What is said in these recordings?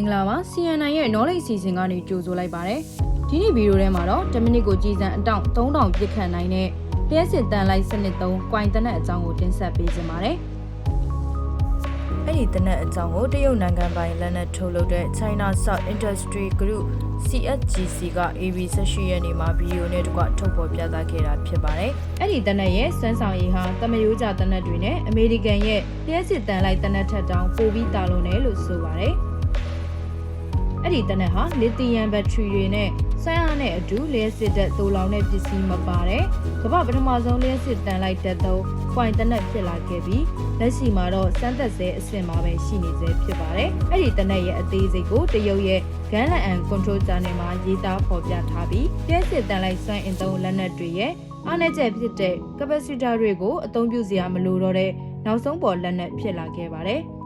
င်္ဂလာပါ CNN ရဲ့ knowledge အစီအစဉ်ကနေကြိုဆိုလိုက်ပါတယ်ဒီနေ့ဗီဒီယိုထဲမှာတော့10မိနစ်ကိုကြည်စံအတောင့်3000ပြစ်ခတ်နိုင်တဲ့လျှက်စစ်တန်လိုက်စနစ်3 quite တနက်အကြောင်းကိုတင်ဆက်ပေးခြင်းပါတယ်အဲ့ဒီတနက်အကြောင်းကိုတရုတ်နိုင်ငံပိုင်လက်နက်ထုတ်လုပ်တဲ့ China South Industry Group CSGC က AB 18ရက်နေ့မှာဗီဒီယိုနဲ့တကွထုတ်ဖော်ပြသခဲ့တာဖြစ်ပါတယ်။အဲ့ဒီတနက်ရဲ့စွမ်းဆောင်ရည်ဟာတမယိုးကြတနက်တွေနဲ့အမေရိကန်ရဲ့လျှက်စစ်တန်လိုက်တနက်ထက်တောင်ပိုပြီးတာလွန်တယ်လို့ဆိုပါတယ်။ အဲ့ဒီတနက်ဟာလီသီယမ်ဘက်ထရီတွေနဲ့ဆန်းအားနဲ့အတူလျှက်စစ်တဲ့သိုလောင်တဲ့ပစ္စည်းမပါတယ်။ကမ္ဘာပထမဆုံးလျှက်စစ်တန်လိုက်တဲ့သုံး point တနက်ဖြစ်လာခဲ့ပြီးလက်ရှိမှာတော့စမ်းသက်ဆဲအဆင့်မှာပဲရှိနေသေးဖြစ်ပါတယ်။အဲ့ဒီတနက်ရဲ့အသေးစိတ်ကိုတရုတ်ရဲ့ Gun and Control Channel မှာရေးသားဖော်ပြထားပြီးလျှက်စစ်တန်လိုက်စွမ်းအင်သုံးလက်နက်တွေရဲ့အားနည်းချက်ဖြစ်တဲ့ capacitor တွေကိုအသုံးပြုစရာမလိုတော့တဲ့နောက်ဆုံးပေါ်လက်နက်ဖြစ်လာခဲ့ပါတယ်။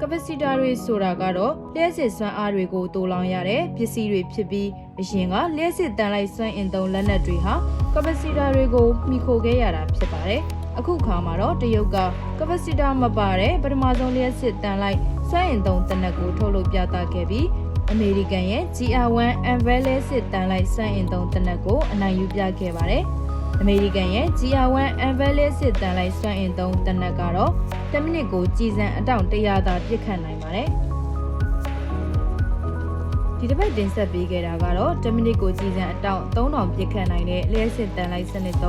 capacitor တွေဆိုတာကတော့လျှက်စစ်စွမ်းအားတွေကိုတိုးလောင်ရတဲ့ပစ္စည်းတွေဖြစ်ပြီးအရင်ကလျှက်စစ်တန်လိုက်စွမ်းအင်သုံးလက်နက်တွေဟာ capacitor တွေကိုမှီခိုခဲ့ရတာဖြစ်ပါတယ်။အခုခါမှာတော့တရုတ်က capacitor မပါတဲ့ပထမဆုံးလျှက်စစ်တန်လိုက်စွမ်းအင်သုံးတနက်ကိုထုတ်လုပ်ပြသခဲ့ပြီးအမေရိကန်ရဲ့ GR1 Envelope စစ်တန်လိုက်စွမ်းအင်သုံးတနက်ကိုအနိုင်ယူပြခဲ့ပါတယ်။ အမေရိကန်ရဲ့ GR1 Envelope စစ်တန်လိုက်စွမ်းအင်သုံးတနက်ကတော့10မိနစ်ကိုကြည်စံအတောင့်100သာပြစ်ခတ်နိုင်ပါတယ်။ဒီတစ်ပတ်တင်ဆက်ပေးခဲ့တာကတော့10မိနစ်ကိုကြည်စံအတောင့်3000ပြစ်ခတ်နိုင်တဲ့လျှက်စစ်တန်လိုက်စနစ်3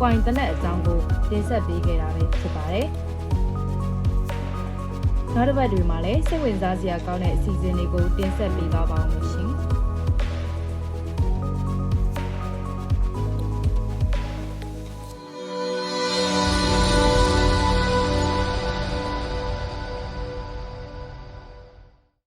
coin တနက်အကြောင်းကိုတင်ဆက်ပေးခဲ့တာပဲဖြစ်ပါတယ်။နောက်တစ်ပတ်တွေမှာလည်းစိတ်ဝင်စားစရာကောင်းတဲ့အစီအစဉ်တွေကိုတင်ဆက်ပေးသွားပါအောင်ရှင်